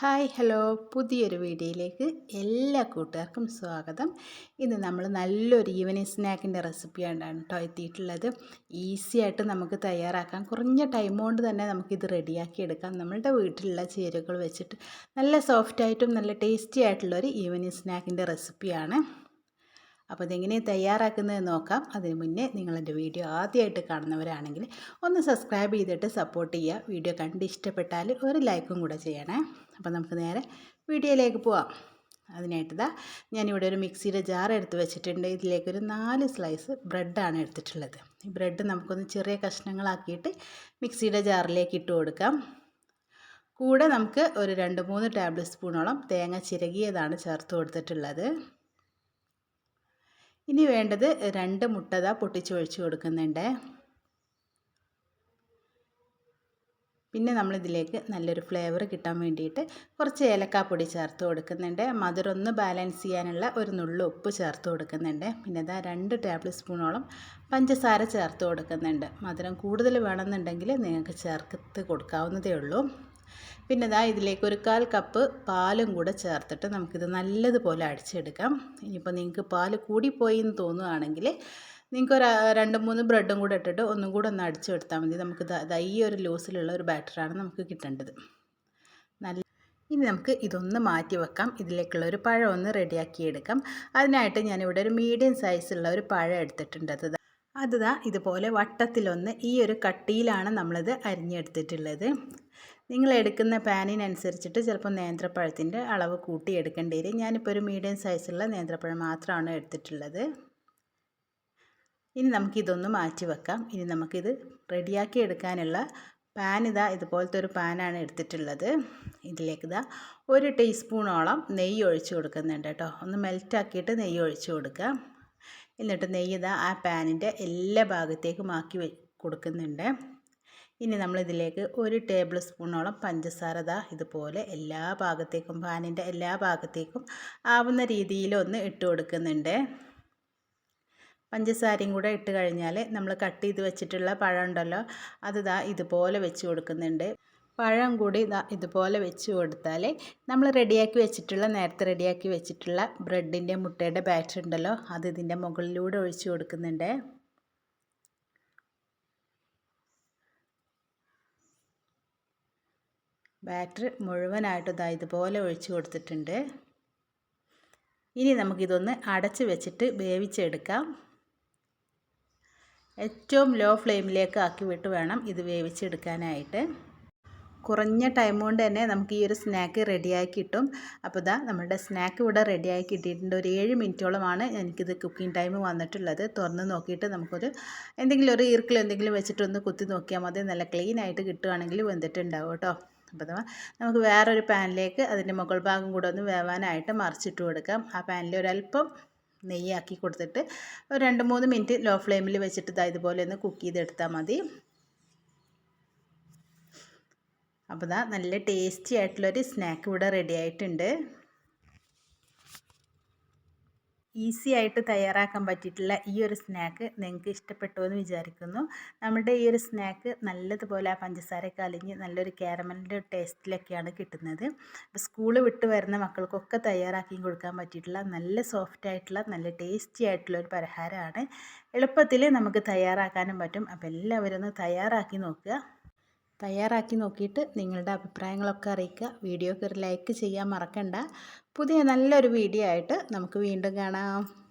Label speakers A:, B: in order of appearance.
A: Hi hello. പുതിയൊരു വീഡിയോയിലേക്ക് എല്ലാ കൂട്ടുകാർക്കും സ്വാഗതം. ഇന്ന് നമ്മൾ നല്ലൊരു ഈവനിങ് സ്നാക്കിന്റെ റെസിപ്പിയാണ് കേട്ടോ എത്തിയിട്ടുള്ളത്. ഈസി ആയിട്ട് നമുക്ക് തയ്യാറാക്കാം. കുറഞ്ഞ ടൈം കൊണ്ട് തന്നെ നമുക്കിത് റെഡിയാക്കി എടുക്കാം. നമ്മളുടെ വീട്ടിലുള്ള ചേരുവകൾ വെച്ചിട്ട് നല്ല സോഫ്റ്റായിട്ടും നല്ല ടേസ്റ്റി ആയിട്ടുള്ളൊരു ഈവനിങ് സ്നാക്കിന്റെ റെസിപ്പിയാണ്. അപ്പോൾ ഇതെങ്ങനെ തയ്യാറാക്കുന്നത് നോക്കാം. അതിന് മുന്നേ നിങ്ങളെന്റെ വീഡിയോ ആദ്യമായിട്ട് കാണുന്നവരാണെങ്കിൽ ഒന്ന് സബ്സ്ക്രൈബ് ചെയ്തിട്ട് സപ്പോർട്ട് ചെയ്യുക. വീഡിയോ കണ്ട് ഇഷ്ടപ്പെട്ടാൽ ഒരു ലൈക്കും കൂടെ ചെയ്യണേ. അപ്പോൾ നമുക്ക് നേരെ വീഡിയോയിലേക്ക് പോവാം. അതിനായിട്ട് ഇതാ ഞാനിവിടെ ഒരു മിക്സിയുടെ ജാർ എടുത്ത് വെച്ചിട്ടുണ്ട്. ഇതിലേക്കൊരു നാല് സ്ലൈസ് ബ്രെഡാണ് എടുത്തിട്ടുള്ളത്. ഈ ബ്രെഡ് നമുക്കൊന്ന് ചെറിയ കഷ്ണങ്ങളാക്കിയിട്ട് മിക്സിയുടെ ജാറിലേക്ക് ഇട്ട് കൊടുക്കാം. കൂടെ നമുക്ക് ഒരു രണ്ട് മൂന്ന് ടേബിൾ സ്പൂണോളം തേങ്ങ ചിരകിയതാണ് ചേർത്ത് കൊടുത്തിട്ടുള്ളത്. ഇനി വേണ്ടത് രണ്ട് മുട്ടത പൊട്ടിച്ചൊഴിച്ച് കൊടുക്കുന്നുണ്ട്. പിന്നെ നമ്മളിതിലേക്ക് നല്ലൊരു ഫ്ലേവർ കിട്ടാൻ വേണ്ടിയിട്ട് കുറച്ച് ഏലക്കാപ്പൊടി ചേർത്ത് കൊടുക്കുന്നുണ്ട്. മധുരം ഒന്ന് ബാലൻസ് ചെയ്യാനുള്ള ഒരു നുള്ളു ഉപ്പ് ചേർത്ത് കൊടുക്കുന്നുണ്ട്. പിന്നെ ഇതാ രണ്ട് ടേബിൾ സ്പൂണോളം പഞ്ചസാര ചേർത്ത് കൊടുക്കുന്നുണ്ട്. മധുരം കൂടുതൽ വേണമെന്നുണ്ടെങ്കിൽ നിങ്ങൾക്ക് ചേർത്ത് കൊടുക്കാവുന്നതേ ഉള്ളൂ. പിന്നെ ഇതാ ഇതിലേക്ക് ഒരു കാൽ കപ്പ് പാലും കൂടെ ചേർത്തിട്ട് നമുക്കിത് നല്ലതുപോലെ അടിച്ചെടുക്കാം. ഇനിയിപ്പോൾ നിങ്ങൾക്ക് പാൽ കൂടിപ്പോയി എന്ന് തോന്നുകയാണെങ്കിൽ നിങ്ങൾക്ക് ഒരു രണ്ട് മൂന്ന് ബ്രെഡും കൂടെ ഇട്ടിട്ട് ഒന്നും കൂടെ ഒന്ന് അടിച്ചെടുത്താൽ മതി. നമുക്ക് ഈ ഒരു ലൂസിലുള്ള ഒരു ബാറ്ററാണ് നമുക്ക് കിട്ടേണ്ടത്. നല്ല ഇനി നമുക്ക് ഇതൊന്ന് മാറ്റി വെക്കാം. ഇതിലേക്കുള്ള ഒരു പഴം ഒന്ന് റെഡിയാക്കി എടുക്കാം. അതിനായിട്ട് ഞാനിവിടെ ഒരു മീഡിയം സൈസുള്ള ഒരു പഴം എടുത്തിട്ടുണ്ട്. അത് അതുതാ ഇതുപോലെ വട്ടത്തിലൊന്ന് ഈ ഒരു കട്ടിയിലാണ് നമ്മളിത് അരിഞ്ഞെടുത്തിട്ടുള്ളത്. നിങ്ങൾ എടുക്കുന്ന പാനിനനുസരിച്ചിട്ട് ചിലപ്പോൾ നേന്ത്രപ്പഴത്തിന്റെ അളവ് കൂട്ടി എടുക്കേണ്ടി വരും ഞാനിപ്പോൾ ഒരു മീഡിയം സൈസുള്ള നേന്ത്രപ്പഴം മാത്രമാണ് എടുത്തിട്ടുള്ളത്. ഇനി നമുക്കിതൊന്ന് മാറ്റി വെക്കാം. ഇനി നമുക്കിത് റെഡിയാക്കി എടുക്കാനുള്ള പാൻ ഇതാ ഇതുപോലത്തെ ഒരു പാനാണ് എടുത്തിട്ടുള്ളത്. ഇതിലേക്ക് ഇതാ ഒരു ടീസ്പൂണോളം നെയ്യ് ഒഴിച്ചു കൊടുക്കുന്നുണ്ട് കേട്ടോ. ഒന്ന് മെൽറ്റാക്കിയിട്ട് നെയ്യ് ഒഴിച്ചു കൊടുക്കുക. എന്നിട്ട് നെയ്യ് ഇതാ ആ പാനിന്റെ എല്ലാ ഭാഗത്തേക്കും ആക്കി കൊടുക്കുന്നുണ്ട്. ഇനി നമ്മളിതിലേക്ക് ഒരു ടേബിൾ സ്പൂണോളം പഞ്ചസാര ദാ ഇതുപോലെ എല്ലാ ഭാഗത്തേക്കും പാനിന്റെ എല്ലാ ഭാഗത്തേക്കും ആവുന്ന രീതിയിൽ ഒന്ന് ഇട്ട് കൊടുക്കുന്നുണ്ട്. പഞ്ചസാരയും കൂടെ ഇട്ട് കഴിഞ്ഞാൽ നമ്മൾ കട്ട് ചെയ്ത് വെച്ചിട്ടുള്ള പഴം ഉണ്ടല്ലോ അത് ദാ ഇതുപോലെ വെച്ച് കൊടുക്കുന്നുണ്ട്. പഴം കൂടി ഇതാ ഇതുപോലെ വെച്ച് കൊടുത്താൽ നമ്മൾ റെഡിയാക്കി വെച്ചിട്ടുള്ള നേരത്തെ റെഡിയാക്കി വെച്ചിട്ടുള്ള ബ്രെഡിന്റെ മുട്ടയുടെ ബാറ്റർ ഉണ്ടല്ലോ അത് ഇതിന്റെ മുകളിലൂടെ ഒഴിച്ച് കൊടുക്കുന്നുണ്ട്. ബാറ്റർ മുഴുവനായിട്ട് ഇതാ ഇതുപോലെ ഒഴിച്ച് കൊടുത്തിട്ടുണ്ട്. ഇനി നമുക്കിതൊന്ന് അടച്ച് വെച്ചിട്ട് വേവിച്ചെടുക്കാം. ഏറ്റവും ലോ ഫ്ലെയിമിലേക്ക് ആക്കി വിട്ട് വേണം ഇത് വേവിച്ചെടുക്കാനായിട്ട്. കുറഞ്ഞ ടൈം കൊണ്ട് തന്നെ നമുക്ക് ഈ ഒരു സ്നാക്ക് റെഡിയാക്കി കിട്ടും. അപ്പോൾ ഇതാ നമ്മുടെ സ്നാക്ക് ഇവിടെ റെഡിയാക്കി കിട്ടിയിട്ടുണ്ട്. ഒരു ഏഴ് മിനിറ്റോളമാണ് എനിക്കിത് കുക്കിംഗ് ടൈം വന്നിട്ടുള്ളത്. തുറന്ന് നോക്കിയിട്ട് നമുക്കൊരു എന്തെങ്കിലും ഒരു ഈർക്കിൽ എന്തെങ്കിലും വെച്ചിട്ടൊന്ന് കുത്തി നോക്കിയാൽ മതി. നല്ല ക്ലീൻ ആയിട്ട് കിട്ടുകയാണെങ്കിൽ വെന്തിട്ടുണ്ടാവും കേട്ടോ. അപ്പോൾ നമുക്ക് വേറൊരു പാനിലേക്ക് അതിന്റെ മുകൾ ഭാഗം കൂടെ ഒന്ന് വേവാനായിട്ട് മറിച്ചിട്ട് കൊടുക്കാം. ആ പാനിൽ ഒരല്പം നെയ്യാക്കി കൊടുത്തിട്ട് ഒരു രണ്ട് മൂന്ന് മിനിറ്റ് ലോ ഫ്ലെയിമിൽ വെച്ചിട്ട് ഇതാ ഇതുപോലെ ഒന്ന് കുക്ക് ചെയ്തെടുത്താൽ മതി. അപ്പോൾ ഇതാ നല്ല ടേസ്റ്റി ആയിട്ടുള്ളൊരു സ്നാക്ക് ഇവിടെ റെഡി ആയിട്ടുണ്ട്. ഈസി ആയിട്ട് തയ്യാറാക്കാൻ പറ്റിയിട്ടുള്ള ഈ ഒരു സ്നാക്ക് നിങ്ങൾക്ക് ഇഷ്ടപ്പെട്ടു എന്ന് വിചാരിക്കുന്നു. നമ്മുടെ ഈ ഒരു സ്നാക്ക് നല്ലതുപോലെ ആ പഞ്ചസാരയൊക്കെ അലിഞ്ഞ് നല്ലൊരു കാരമലിന്റെ ടേസ്റ്റിലൊക്കെയാണ് കിട്ടുന്നത്. അപ്പോൾ സ്കൂൾ വിട്ട് വരുന്ന മക്കൾക്കൊക്കെ തയ്യാറാക്കി കൊടുക്കാൻ പറ്റിയിട്ടുള്ള നല്ല സോഫ്റ്റ് ആയിട്ടുള്ള നല്ല ടേസ്റ്റി ആയിട്ടുള്ള ഒരു പലഹാരമാണ് എളുപ്പത്തിൽ നമുക്ക് തയ്യാറാക്കാനും പറ്റും. അപ്പോൾ എല്ലാവരും ഒന്ന് തയ്യാറാക്കി നോക്കുക. തയ്യാറാക്കി നോക്കിയിട്ട് നിങ്ങളുടെ അഭിപ്രായങ്ങളൊക്കെ അറിയിക്കുക. വീഡിയോക്ക് ഒരു ലൈക്ക് ചെയ്യാൻ മറക്കണ്ട. പുതിയ നല്ലൊരു വീഡിയോ ആയിട്ട് നമുക്ക് വീണ്ടും കാണാം.